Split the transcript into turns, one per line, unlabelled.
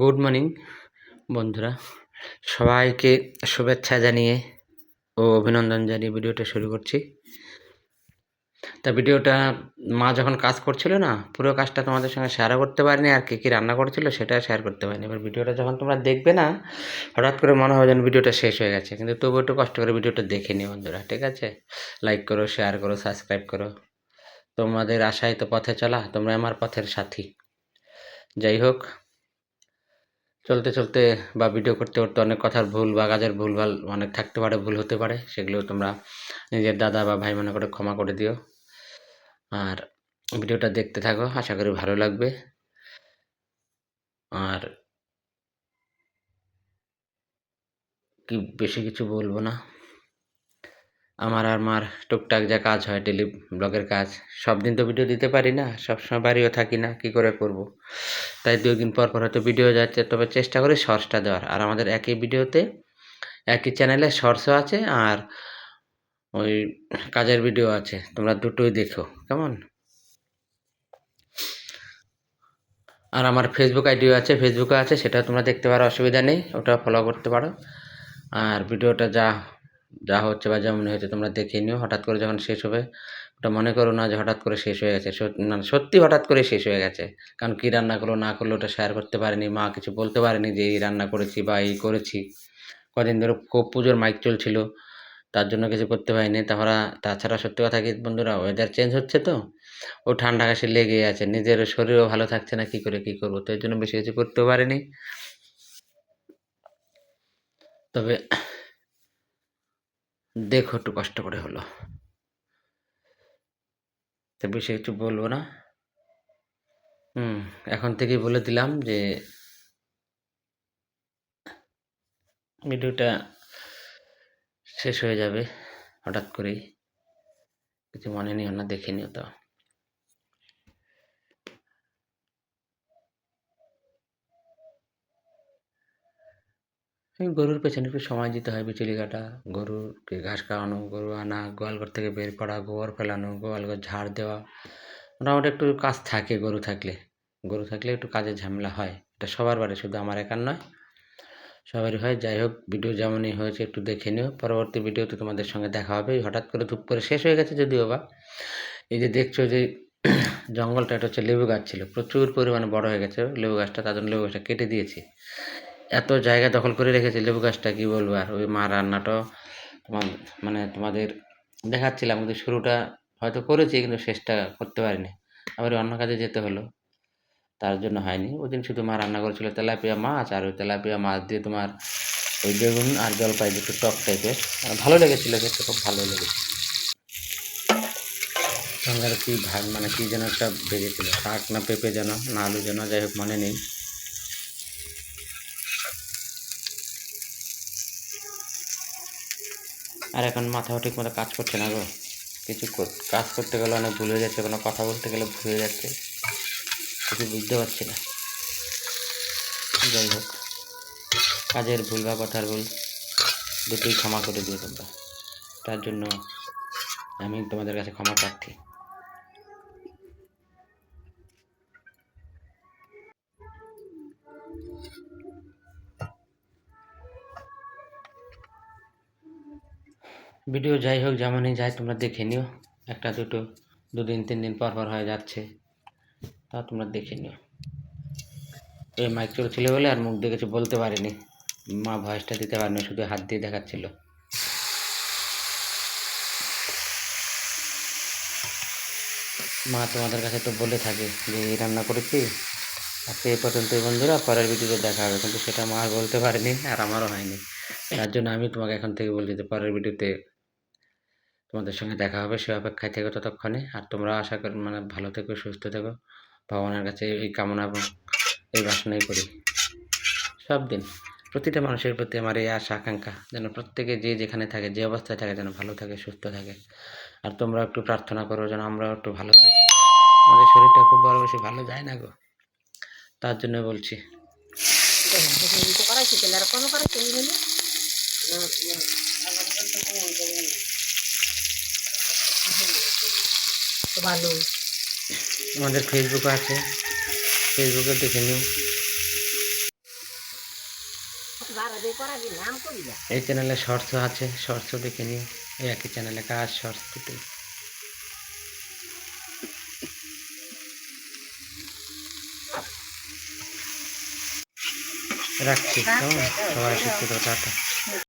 Good morning, বন্ধুরা। সবাইকে শুভেচ্ছা জানিয়ে ও অভিনন্দন জানিয়ে ভিডিওটা শুরু করছি। তা ভিডিওটা মা যখন কাজ করছিল না, পুরো কাজটা তোমাদের সঙ্গে শেয়ারও করতে পারিনি, আর কী কী রান্না করেছিল সেটা শেয়ার করতে পারিনি। এবার ভিডিওটা যখন তোমরা দেখবে না, হঠাৎ করে মনে হবে যেন ভিডিওটা শেষ হয়ে গেছে। কিন্তু তবু একটু কষ্ট করে ভিডিওটা দেখে নিও বন্ধুরা, ঠিক আছে? লাইক করো শেয়ার করো সাবস্ক্রাইব করো। তোমাদের আশায় তো পথে চলা তোমরা আমার পথের সাথী। যাই হোক চলতে চলতে বা ভিডিও করতে করতে অনেক কথার ভুল বা কাজের ভুল ভালো অনেক থাকতে পারে, ভুল হতে পারে, সেগুলো তোমরা নিজের দাদা বা ভাই মনে করে ক্ষমা করে দিও। আর ভিডিওটা দেখতে থাকো, আশা করি ভালো লাগবে। আর কি বেশি কিছু বলব না। আমার আর মার টুকটাক যা কাজ হয় ডেলি ব্লগের কাজ, সব দিন তো ভিডিও দিতে পারি না সবসময় বাড়িও থাকি না, কি করে করব? তাই দুই দিন পর পর হয়তো ভিডিও যাচ্ছে, তবে চেষ্টা করি শর্টসটা দেওয়ার। আর আমাদের একই ভিডিওতে একই চ্যানেলে শর্টসও আছে আর ওই কাজের ভিডিও আছে। তোমরা দুটোই দেখো, কেমন? আর আমার ফেসবুক আইডিও আছে ফেসবুকে আছে, সেটা তোমরা দেখতে পারো, অসুবিধা নেই ওটা ফলো করতে পারো। আর ভিডিওটা যা যা হচ্ছে বা যেমন হয়েছে, তোমরা দেখে নিও, হঠাৎ করে যখন শেষ হবে, ওটা মনে করো না যে হঠাৎ করে শেষ হয়ে গেছে মানে সত্যি হঠাৎ করে শেষ হয়ে গেছে। কারণ কী রান্না করল, না করল ওটা শেয়ার করতে পারেনি, মা কিছু বলতে পারেনি যে এই রান্না করেছি বা এই করেছি। কদিন ধরে খুব পুজোর মাইক চলছিল, তার জন্য কিছু করতে পারিনি। তাছাড়া তাছাড়া সত্যি কথা কি বন্ধুরা ওয়েদার চেঞ্জ হচ্ছে তো? ও ঠান্ডা কাশি লেগে আছে, নিজের শরীরও ভালো থাকছে না, কী করে কী করব? তো এর জন্য বেশি কিছু করতেও পারিনি। তবে দেখো একটু কষ্ট করে হলো। তো বেশি একটু বলব না। হুম, এখন থেকে বলে দিলাম যে, ভিডিওটা শেষ হয়ে যাবে হঠাৎ করেই। কিছু মনে নিও না, দেখে নিও তো। গরুর পেছনে একটু সময় দিতে হয় বিচুলি কাটা। গরুকে ঘাস খাওয়ানো, গরু আনা গোয়ালঘর থেকে বের করা, গোবর ফেলানো গোয়ালঘর ঝাড় দেওয়া। মোটামুটি একটু কাজ থাকে গরু থাকলে। গরু থাকলে একটু কাজের ঝামেলা হয়। এটা সবার বাড়ি, শুধু আমার একার নয়, সবারই হয়। যাই হোক ভিডিও যেমনই হয়েছে একটু দেখে নিও। পরবর্তী ভিডিওতে তোমাদের সঙ্গে দেখা হবে। হঠাৎ করে ধূপ করে শেষ হয়ে গেছে যদিও বা। এই যে দেখছ যে জঙ্গলটা, এটা হচ্ছে লেবু গাছ ছিল। প্রচুর পরিমাণে বড় হয়ে গেছে। লেবু গাছটা, তার জন্য লেবু গাছটা কেটে দিয়েছি। এত জায়গা দখল করে রেখেছে লেবু গাছটা, কী বলব? আর ওই মা রান্নাটাও তোমার মানে তোমাদের দেখাচ্ছিলাম, কিন্তু শুরুটা হয়তো করেছি, কিন্তু শেষটা করতে পারিনি। আবার অন্য কাজে যেতে হলো। তার জন্য হয়নি। ওই দিন শুধু মা রান্না করেছিল তেলাপিয়া মাছ, আর ওই তেলাপিয়া মাছ দিয়ে তোমার ওই বেগুন আর জলপাই একটু টক টাইপের। ভালো লেগেছিলো দেখতে খুব ভালো লেগেছে। সঙ্গে কি ভাগ মানে কী যেন একটা ভেজেছিল, শাক না পেঁপে যেন, না আলু যেন, যাই হোক, মনে নেই। আর এখন মাথাও ঠিক মতো কাজ করছে না গো। কিছু কাজ করতে গেলে অনেক ভুল হয়ে যাচ্ছে, কোনো কথা বলতে গেলে ভুল হয়ে যাচ্ছে। কিছু বুঝতে পারছি না। যাই হোক, কাজের ভুল বা কথার ভুল দুটোই ক্ষমা করে দিয়ে তোমরা। তার জন্য আমি তোমাদের কাছে ক্ষমা প্রার্থী। ভিডিও যাই হোক, যেমনই যায় তোমরা দেখে নিও। একটা, দুটো, দুদিন, তিন দিন পর পর হয়ে যাচ্ছে। তা তোমরা দেখে নিও। এই মাইক ছিল বলে আর মুখ দিয়ে কিছু বলতে পারিনি। মা ভয়েসটা দিতে পারেনি, শুধু হাত দিয়ে দেখাচ্ছিল। মা তোমাদের কাছে তো বলে থাকে যে, এই রান্না করেছি আজকে এই পর্যন্তই বন্ধুরা, পরের ভিডিওতে দেখা হবে। কিন্তু সেটা মা বলতে পারেনি আর আমারও হয়নি। তার জন্য আমি তোমাকে এখন থেকে বলছি যে পরের ভিডিওতে তোমাদের সঙ্গে দেখা হবে সে অপেক্ষায় থেকো ততক্ষণে। আর তোমরা আশা করি মানে ভালো থেকো, সুস্থ থেকো। ভগবানের কাছে এই কামনা এবং এই বাসনাই করি। সব দিন, প্রতিটা মানুষের প্রতি আমার এই আশা, আকাঙ্ক্ষা, যেন প্রত্যেকে যে যেখানে থাকে, যে অবস্থায় থাকে, যেন ভালো থাকে, সুস্থ থাকে। আর তোমরা একটু প্রার্থনা করো যেন আমরাও একটু ভালো থাকি। আমাদের শরীরটা খুব বড়, বেশি ভালো যায় না গো। তার জন্য বলছি।
ভালো।
আমাদের ফেসবুক আছে। ফেসবুকে দেখে নিও। এই চ্যানেলে শর্টসও আছে শর্টসও দেখে নিও। এই একই চ্যানেলে কাজ শর্টস দুটো রাখছি কেমন? সবাই সুস্থ টাটা।